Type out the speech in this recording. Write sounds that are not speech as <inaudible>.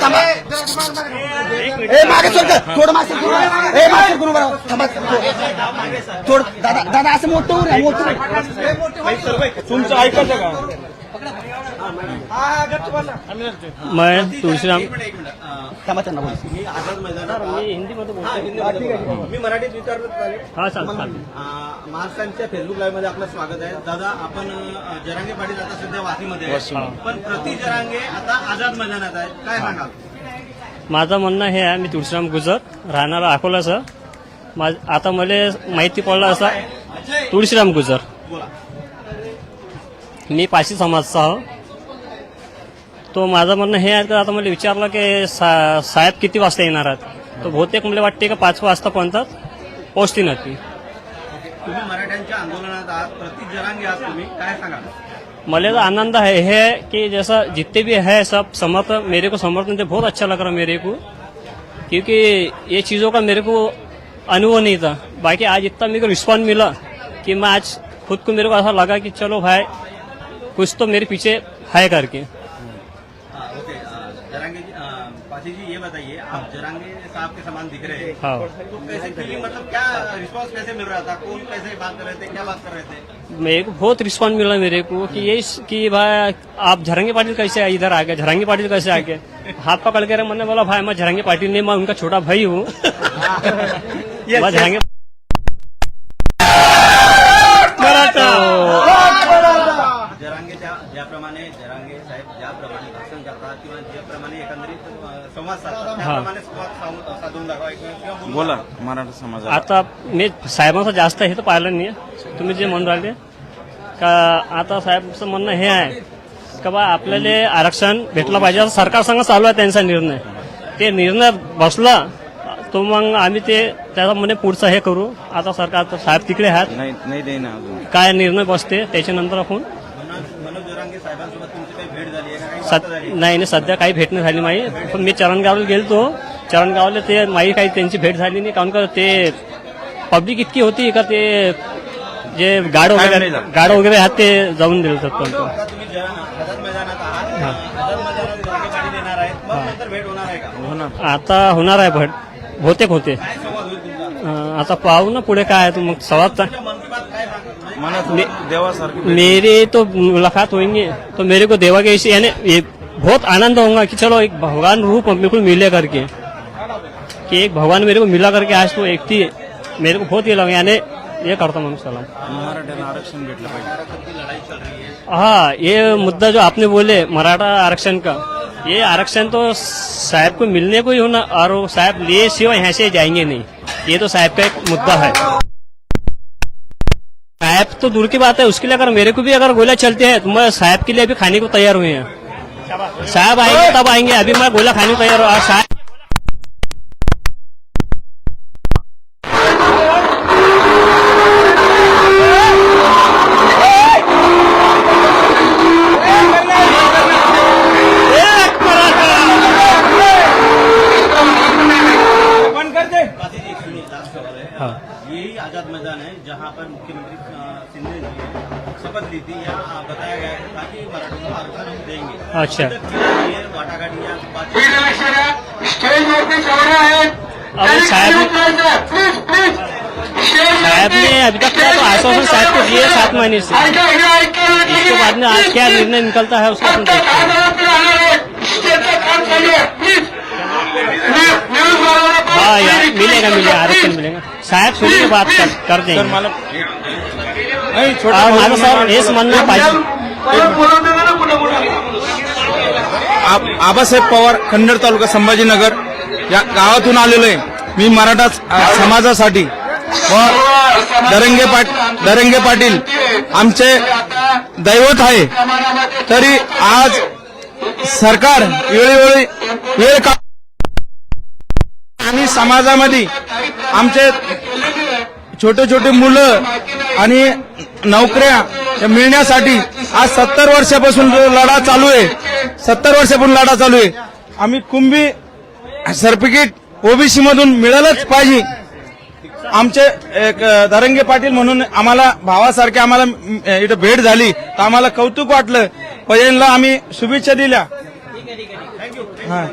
थांबा मागे थोडं मागे ए मागे सोड थांबा थोडं दादा दादा असं मोठं मोठं तुमचं ऐकायचं का मैं तुळशीराम. मी आझाद मैदानात मी हिंदीमध्ये हा. मी मराठीत विचारलं चालेल हा अं, महाराष्ट्रांच्या फेसबुक लाईव्हमध्ये आपलं स्वागत आहे. दादा आपण जरांगे पाटील आता सध्या वाशीमध्ये आहे पण प्रति जरांगे आता आझाद मैदानात आहे काय सांगाल? माझं म्हणणं हे आहे मी तुळशीराम गुजर राहणारा अकोलाचं. माझ आता मला माहिती पडलं असं तुळशीराम गुजर. बोला. मी पाशी समाजचा. आहो तो माझं म्हणणं हे आहे की आता मला विचारलं की सा साहेब किती वाजता येणार आहेत? तो बहुतेक मला वाटते का पाच वाजतापर्यंत पोहोचतील नक्की. तुम्ही मराठ्यांच्या आंदोलनात आहात प्रति जरांगे आहात तुम्ही काय सांगाल? मुझे तो आनंद है है कि जैसा जितने भी है सब समर्थन मेरे को समर्थन दे बहुत अच्छा लग रहा मेरे को क्योंकि ये चीज़ों का मेरे को अनुभव नहीं था। बाकी आज इतना मेरे को रिस्पॉन्स मिला कि मैं आज खुद को मेरे को ऐसा लगा कि चलो भाई कुछ तो मेरे पीछे है करके। हाँ, जी पासी जी ये बताइए आप जरांगे साहब के समान दिख रहे हैं। हाँ। तो कैसे फीलिंग मतलब क्या रिस्पांस कैसे मिल रहा था? कौन कैसे बात कर रहे थे? क्या बात कर रहे थे? मेरे को बहुत रिस्पॉन्स मिला मेरे को कि ये कि भाई आप झरंगे पाटिल कैसे इधर आ गए झरंगे पाटिल कैसे आ गए? हाथ पकड़ के मैंने बोला भाई मैं झरंगे पाटिल नहीं मैं उनका छोटा भाई हूँ। <laughs> मैं झरंगे ज्याप्रमाणे जरांगे साहेब ज्याप्रमाणे भाषण करतात किंवा ज्याप्रमाणे एकंदरीत संवाद साधतात त्याप्रमाणे संवाद साधून- साधून दाखवा. किंवा बोला. मराठा समाज आता मी साहेबांचं जास्त हे तर पाहिलं नाही तुम्ही जे म्हणून राहिले. का आता साहेबचं म्हणणं हे आहे का बा आपल्याला आरक्षण भेटलं पाहिजे असं सरकार संघ चालू आहे त्यांचा निर्णय. ते निर्णय बसला तो मग आम्ही ते त्याचा म्हणे पुढचं हे करू. आता सरकार तर साहेब तिकडे आहेत. नाही नाही काय निर्णय बसते त्याच्यानंतर आपण सद? नाही नाही सध्या काही भेट नाही झाली माई. पण मी चरणगावला गेलतो. चरणगावला ते माई काही त्यांची भेट झाली नाही. कारण का ते पब्लिक इतकी होती का ते जे गाड वगैरे. गाड वगैरे आहेत ते जाऊन दिले जातात पण आता होणार आहे हो आता होणार आहे भेट. बहुतेक होते. काय संवाद होईल तुमचा? अं, आता पाहू ना पुढे काय आहे. तो मग सवाल मन म्हणजे मनात देवासारखी मेरी तो मुलाकात होंगे तो मेरे को देवा के इसी यानी ये बहुत आनंद होगा कि चलो एक भगवान रूप बिल्कुल मिले करके। कि एक भगवान मेरे को मिला करके आज तो एक थी मेरे को बहुत ये लगा यानी ये करता हूँ सलाम। आरक्षण हाँ ये मुद्दा जो आपने बोले मराठा आरक्षण का ये आरक्षण तो साहब को मिलने को ही होना और साहब लिए सिवा यहाँ से जाएँगे नहीं। ये तो साहब का एक मुद्दा है। साहब तो दूर की बात है उसके लिए अगर मेरे को भी अगर गोला चलते हैं तो मैं साहब के लिए अभी खाने को तैयार हुए हैं। साहब आएँगे तब आएँगे अभी मैं गोला खाने को तैयार हूँ। साहब हाँ। यही आज़ाद मैदान है जहाँ पर मुख्यमंत्री शिंदे जी ने शपथ ली थी या अ, बताया गया है ताकि मराठों को आरक्षण हम देंगे। अच्छा। है, वाटाघाटी अभी साहब ने अभी तक क्या तो आश्वासन साहब को दिए सात महीने से। इसके बाद में आज क्या निर्णय निकलता है उसका हाँ यार मिलेगा मिलेगा आरक्षण मिलेगा। साहब सुनिए बात कर, कर देंगे। मला नाही छोटा और भाऊ माझं हेच म्हणणं पाहिजे आ- आबासाहेब पवार खंडर तालुका संभाजीनगर या गावातून आलेलो आहे. मी मराठा समाजासाठी. व दरंगे पाट दरंगे पाटील आमचे दैवत आहे. तरी आज सरकार वेळोवेळी वेळ का आम्ही समाजामध्ये आमचे छोटे छोटे मुलं आणि नोकऱ्या मिळण्यासाठी आज सत्तर वर्षापासून लढा चालू आहे. सत्तर वर्षापासून लढा चालू आहे. आम्ही कुंभी सर्टिफिकेट ओबीसी मधून मिळालंच पाहिजे. आमचे धरंगे पाटील म्हणून आम्हाला भावासारखे आम्हाला इथं भेट झाली. तर आम्हाला कौतुक वाटलं. यांना आम्ही शुभेच्छा दिल्या. हा.